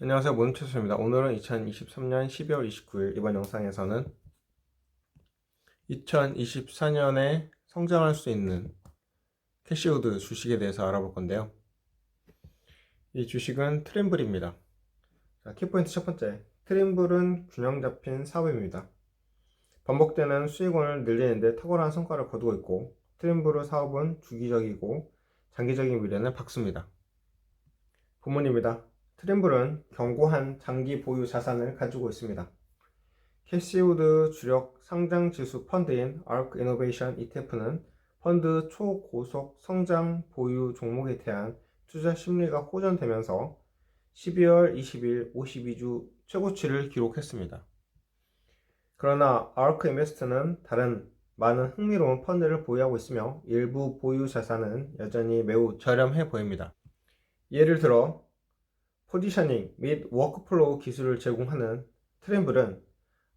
안녕하세요. 모는최수입니다. 오늘은 2023년 12월 29일 이번 영상에서는 2024년에 성장할 수 있는 캐시우드 주식에 대해서 알아볼 건데요. 이 주식은 트림블입니다. 자, 키포인트 첫 번째. 트림블은 균형 잡힌 사업입니다. 반복되는 수익원을 늘리는데 탁월한 성과를 거두고 있고 트림블의 사업은 주기적이고 장기적인 미래는 밝습니다. 본문입니다 트림블은 견고한 장기 보유 자산을 가지고 있습니다. 캐시우드 주력 상장 지수 펀드인 ARK 이노베이션 ETF는 펀드 초고속 성장 보유 종목에 대한 투자 심리가 호전되면서 12월 20일 52주 최고치를 기록했습니다. 그러나 ARK 인베스트는 다른 많은 흥미로운 펀드를 보유하고 있으며 일부 보유 자산은 여전히 매우 저렴해 보입니다. 예를 들어 포지셔닝 및 워크플로우 기술을 제공하는 트램블은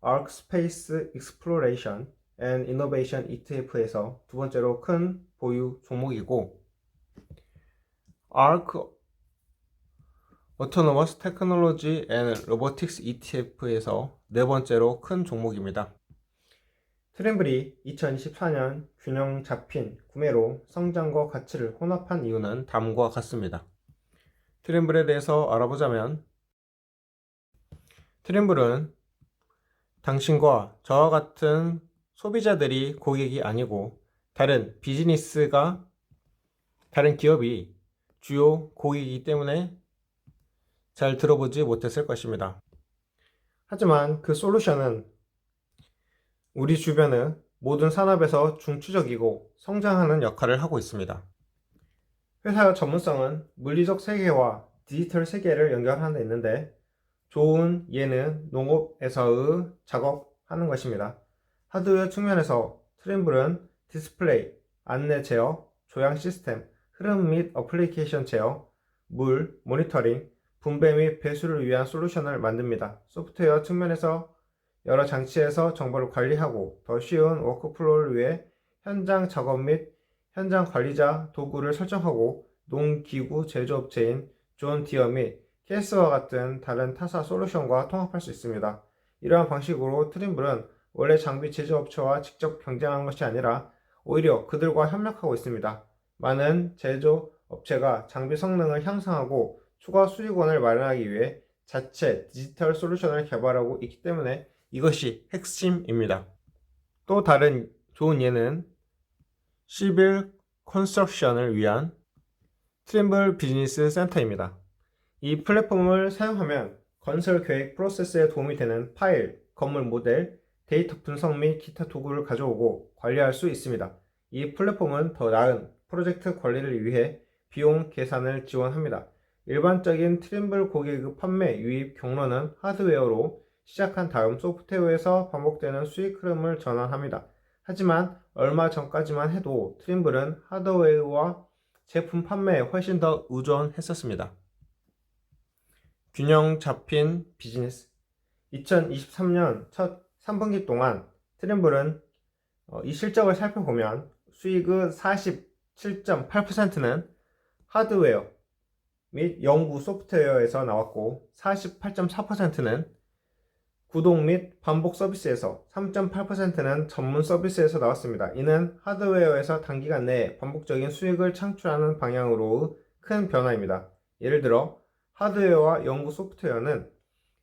ARC Space Exploration and Innovation ETF에서 두 번째로 큰 보유 종목이고 ARC Autonomous Technology and Robotics ETF에서 네 번째로 큰 종목입니다. 트램블이 2024년 균형 잡힌 구매로 성장과 가치를 혼합한 이유는 다음과 같습니다. 트램블에 대해서 알아보자면 트램블은 당신과 저와 같은 소비자들이 고객이 아니고 다른 비즈니스가 다른 기업이 주요 고객이기 때문에 잘 들어보지 못했을 것입니다. 하지만 그 솔루션은 우리 주변의 모든 산업에서 중추적이고 성장하는 역할을 하고 있습니다. 회사의 전문성은 물리적 세계와 디지털 세계를 연결하는 데 있는데 좋은 예는 농업에서의 작업하는 것입니다. 하드웨어 측면에서 트림블은 디스플레이, 안내 제어, 조향 시스템, 흐름 및 어플리케이션 제어, 물, 모니터링, 분배 및 배수를 위한 솔루션을 만듭니다. 소프트웨어 측면에서 여러 장치에서 정보를 관리하고 더 쉬운 워크플로우를 위해 현장 작업 및 현장 관리자 도구를 설정하고 농기구 제조업체인 존 디어 및 케이스와 같은 다른 타사 솔루션과 통합할 수 있습니다. 이러한 방식으로 트림블은 원래 장비 제조업체와 직접 경쟁하는 것이 아니라 오히려 그들과 협력하고 있습니다. 많은 제조업체가 장비 성능을 향상하고 추가 수익원을 마련하기 위해 자체 디지털 솔루션을 개발하고 있기 때문에 이것이 핵심입니다. 또 다른 좋은 예는 시빌 컨스트럭션을 위한 트림블 비즈니스 센터입니다. 이 플랫폼을 사용하면 건설 계획 프로세스에 도움이 되는 파일, 건물 모델, 데이터 분석 및 기타 도구를 가져오고 관리할 수 있습니다. 이 플랫폼은 더 나은 프로젝트 관리를 위해 비용 계산을 지원합니다. 일반적인 트림블 고객의 판매 유입 경로는 하드웨어로 시작한 다음 소프트웨어에서 반복되는 수익 흐름을 전환합니다. 하지만 얼마 전까지만 해도 트림블은 하드웨어와 제품 판매에 훨씬 더 의존했었습니다. 균형 잡힌 비즈니스 2023년 첫 3분기 동안 트림블은 어, 이 실적을 살펴보면 수익의 47.8%는 하드웨어 및 연구 소프트웨어에서 나왔고 48.4%는 구독 및 반복 서비스에서 3.8%는 전문 서비스에서 나왔습니다. 이는 하드웨어에서 단기간 내에 반복적인 수익을 창출하는 방향으로 큰 변화입니다. 예를 들어 하드웨어와 연구 소프트웨어는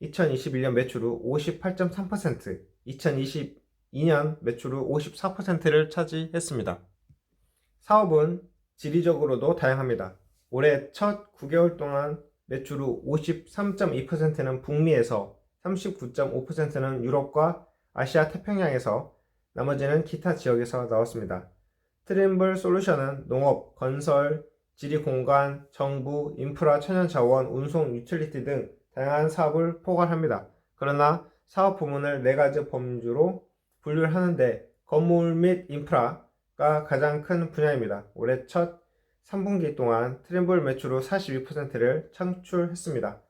2021년 매출의 58.3%, 2022년 매출의 54%를 차지했습니다. 사업은 지리적으로도 다양합니다. 올해 첫 9개월 동안 매출의 53.2%는 북미에서 39.5%는 유럽과 아시아 태평양에서 나머지는 기타 지역에서 나왔습니다. 트림블 솔루션은 농업, 건설, 지리공간, 정부, 인프라, 천연자원, 운송, 유틸리티 등 다양한 사업을 포괄합니다. 그러나 사업 부문을 네 가지 범주로 분류를 하는데 건물 및 인프라가 가장 큰 분야입니다. 올해 첫 3분기 동안 트림블 매출의 42%를 창출했습니다.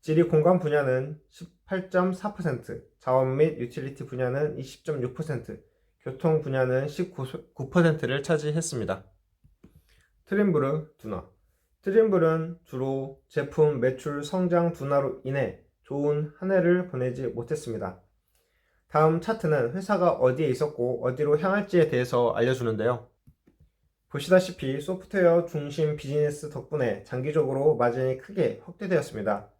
지리 공간 분야는 18.4%, 자원 및 유틸리티 분야는 20.6%, 교통 분야는 19%를 차지했습니다. 트림브르 두너 트림블은 주로 제품 매출 성장 둔화로 인해 좋은 한 해를 보내지 못했습니다. 다음 차트는 회사가 어디에 있었고 어디로 향할지에 대해서 알려주는데요. 보시다시피 소프트웨어 중심 비즈니스 덕분에 장기적으로 마진이 크게 확대되었습니다.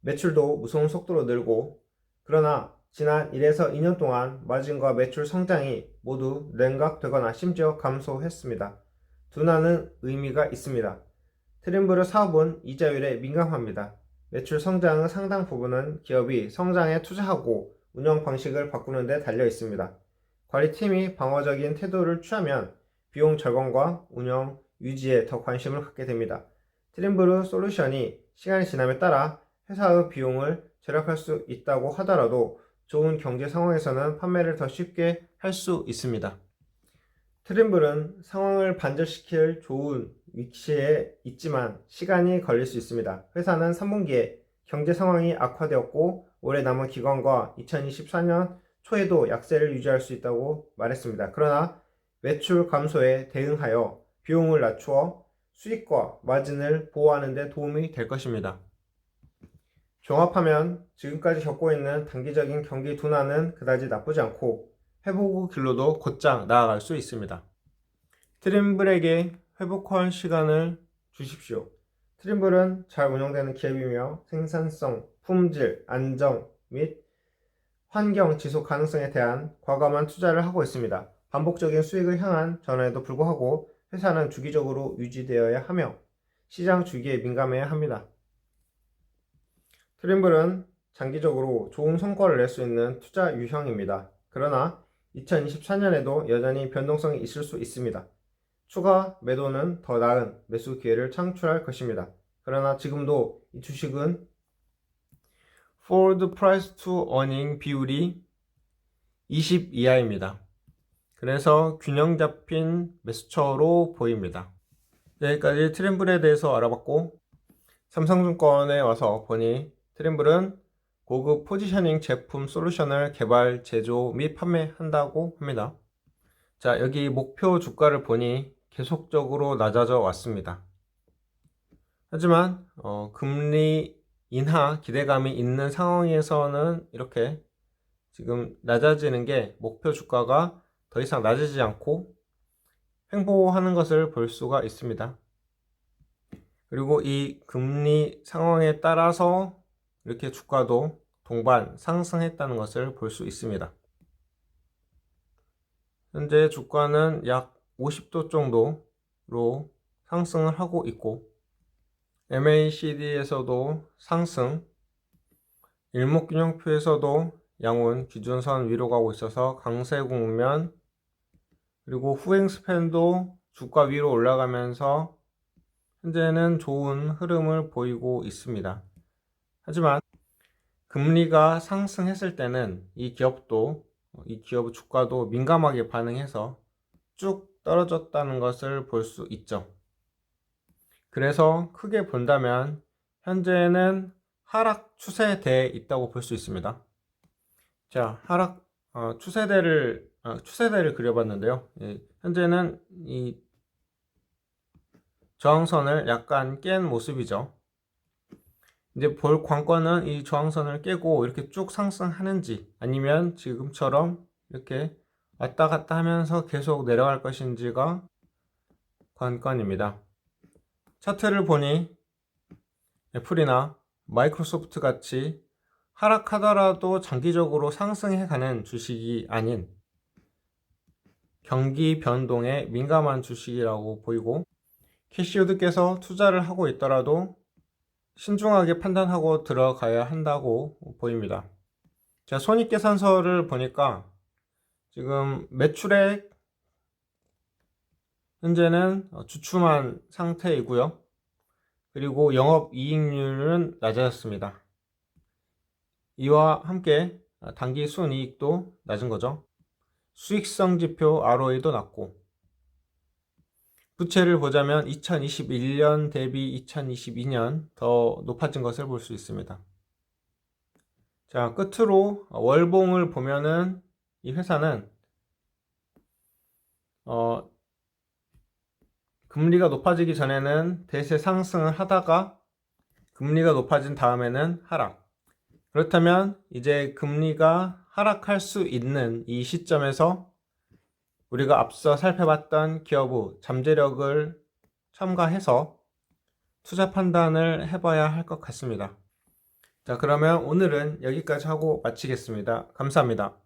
매출도 무서운 속도로 늘고 그러나 지난 1에서 2년 동안 마진과 매출 성장이 모두 냉각되거나 심지어 감소했습니다. 둔화는 의미가 있습니다. 트림블의 사업은 이자율에 민감합니다. 매출 성장의 상당 부분은 기업이 성장에 투자하고 운영 방식을 바꾸는 데 달려 있습니다. 관리팀이 방어적인 태도를 취하면 비용 절감과 운영 유지에 더 관심을 갖게 됩니다. 트림블루 솔루션이 시간이 지남에 따라 회사의 비용을 절약할 수 있다고 하더라도 좋은 경제 상황에서는 판매를 더 쉽게 할 수 있습니다. 트림블은 상황을 반전시킬 좋은 위치에 있지만 시간이 걸릴 수 있습니다. 회사는 3분기에 경제 상황이 악화되었고 올해 남은 기간과 2024년 초에도 약세를 유지할 수 있다고 말했습니다. 그러나 매출 감소에 대응하여 비용을 낮추어 수익과 마진을 보호하는 데 도움이 될 것입니다. 종합하면 지금까지 겪고 있는 단기적인 경기 둔화는 그다지 나쁘지 않고 회복의 길로도 곧장 나아갈 수 있습니다. 트림블에게 회복할 시간을 주십시오. 트림블은 잘 운영되는 기업이며 생산성, 품질, 안정 및 환경 지속 가능성에 대한 과감한 투자를 하고 있습니다. 반복적인 수익을 향한 전환에도 불구하고 회사는 주기적으로 유지되어야 하며 시장 주기에 민감해야 합니다. 트림블은 장기적으로 좋은 성과를 낼 수 있는 투자 유형입니다. 그러나 2024년에도 여전히 변동성이 있을 수 있습니다. 추가 매도는 더 나은 매수 기회를 창출할 것입니다. 그러나 지금도 이 주식은 forward price to earning 비율이 20 이하입니다. 그래서 균형 잡힌 매수처로 보입니다. 여기까지 트림블에 대해서 알아봤고 삼성증권에 와서 보니 트림블은 고급 포지셔닝 제품 솔루션을 개발, 제조 및 판매한다고 합니다. 자, 여기 목표 주가를 보니 계속적으로 낮아져 왔습니다. 하지만 어, 금리 인하 기대감이 있는 상황에서는 이렇게 지금 낮아지는 게 목표 주가가 더 이상 낮아지지 않고 횡보하는 것을 볼 수가 있습니다. 그리고 이 금리 상황에 따라서 이렇게 주가도 동반 상승했다는 것을 볼 수 있습니다. 현재 주가는 약 50도 정도로 상승을 하고 있고 MACD에서도 상승, 일목균형표에서도 양운 기준선 위로 가고 있어서 강세 국면 그리고 후행 스팬도 주가 위로 올라가면서 현재는 좋은 흐름을 보이고 있습니다. 하지만 금리가 상승했을 때는 이 기업도 이 기업 주가도 민감하게 반응해서 쭉 떨어졌다는 것을 볼 수 있죠. 그래서 크게 본다면 현재는 하락 추세대에 있다고 볼 수 있습니다. 자, 하락 어, 추세대를 어, 추세대를 그려봤는데요. 예, 현재는 이 저항선을 약간 깬 모습이죠. 이제 볼 관건은 이 저항선을 깨고 이렇게 쭉 상승하는지 아니면 지금처럼 이렇게 왔다 갔다 하면서 계속 내려갈 것인지가 관건입니다. 차트를 보니 애플이나 마이크로소프트 같이 하락하더라도 장기적으로 상승해 가는 주식이 아닌 경기 변동에 민감한 주식이라고 보이고 캐시우드께서 투자를 하고 있더라도 신중하게 판단하고 들어가야 한다고 보입니다. 자, 손익계산서를 보니까 지금 매출액 현재는 주춤한 상태이고요. 그리고 영업이익률은 낮아졌습니다. 이와 함께 단기 순이익도 낮은 거죠. 수익성 지표 ROE도 낮고 부채를 보자면 2021년 대비 2022년 더 높아진 것을 볼 수 있습니다. 자, 끝으로 월봉을 보면은 이 회사는 어, 금리가 높아지기 전에는 대세 상승을 하다가 금리가 높아진 다음에는 하락. 그렇다면 이제 금리가 하락할 수 있는 이 시점에서 우리가 앞서 살펴봤던 기업의 잠재력을 첨가해서 투자 판단을 해봐야 할 것 같습니다. 자, 그러면 오늘은 여기까지 하고 마치겠습니다. 감사합니다.